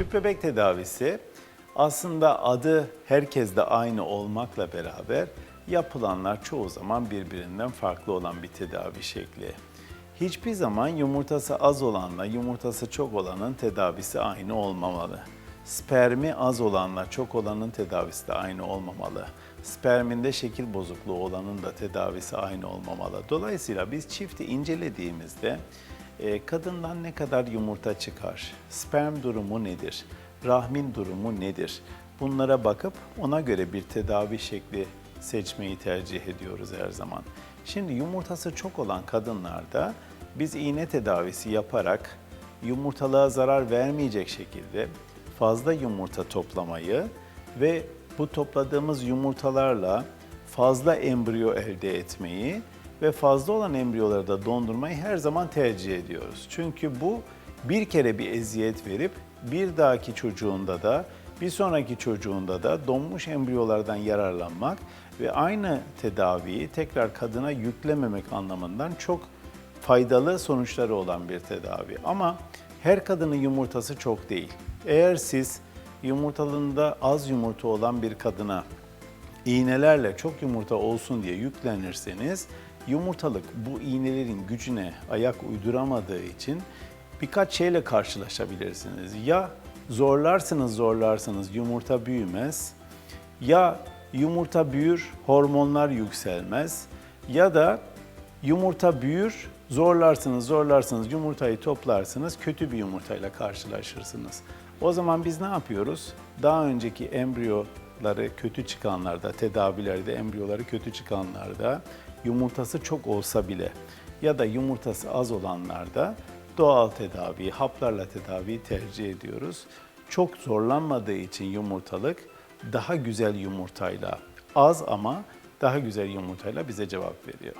Tüp bebek tedavisi aslında adı herkeste aynı olmakla beraber yapılanlar çoğu zaman birbirinden farklı olan bir tedavi şekli. Hiçbir zaman yumurtası az olanla yumurtası çok olanın tedavisi aynı olmamalı. Spermi az olanla çok olanın tedavisi de aynı olmamalı. Sperminde şekil bozukluğu olanın da tedavisi aynı olmamalı. Dolayısıyla biz çifti incelediğimizde e, kadından ne kadar yumurta çıkar, sperm durumu nedir, rahmin durumu nedir? Bunlara bakıp ona göre bir tedavi şekli seçmeyi tercih ediyoruz her zaman. Şimdi yumurtası çok olan kadınlarda biz iğne tedavisi yaparak yumurtalığa zarar vermeyecek şekilde fazla yumurta toplamayı ve bu topladığımız yumurtalarla fazla embriyo elde etmeyi ve fazla olan embriyoları da dondurmayı her zaman tercih ediyoruz. Çünkü bu bir kere bir eziyet verip bir dahaki çocuğunda da bir sonraki çocuğunda da donmuş embriyolardan yararlanmak ve aynı tedaviyi tekrar kadına yüklememek anlamından çok faydalı sonuçları olan bir tedavi. Ama her kadının yumurtası çok değil. Eğer siz yumurtalığında az yumurta olan bir kadına iğnelerle çok yumurta olsun diye yüklenirseniz yumurtalık bu iğnelerin gücüne ayak uyduramadığı için birkaç şeyle karşılaşabilirsiniz. Ya zorlarsınız zorlarsınız yumurta büyümez ya yumurta büyür hormonlar yükselmez ya da yumurta büyür zorlarsınız zorlarsınız yumurtayı toplarsınız kötü bir yumurtayla karşılaşırsınız. O zaman biz ne yapıyoruz? Daha önceki embriyoları kötü çıkanlarda, tedavilerde embriyoları kötü çıkanlarda yumurtası çok olsa bile ya da yumurtası az olanlarda doğal tedavi, haplarla tedaviyi tercih ediyoruz. Çok zorlanmadığı için yumurtalık daha güzel yumurtayla, az ama daha güzel yumurtayla bize cevap veriyor.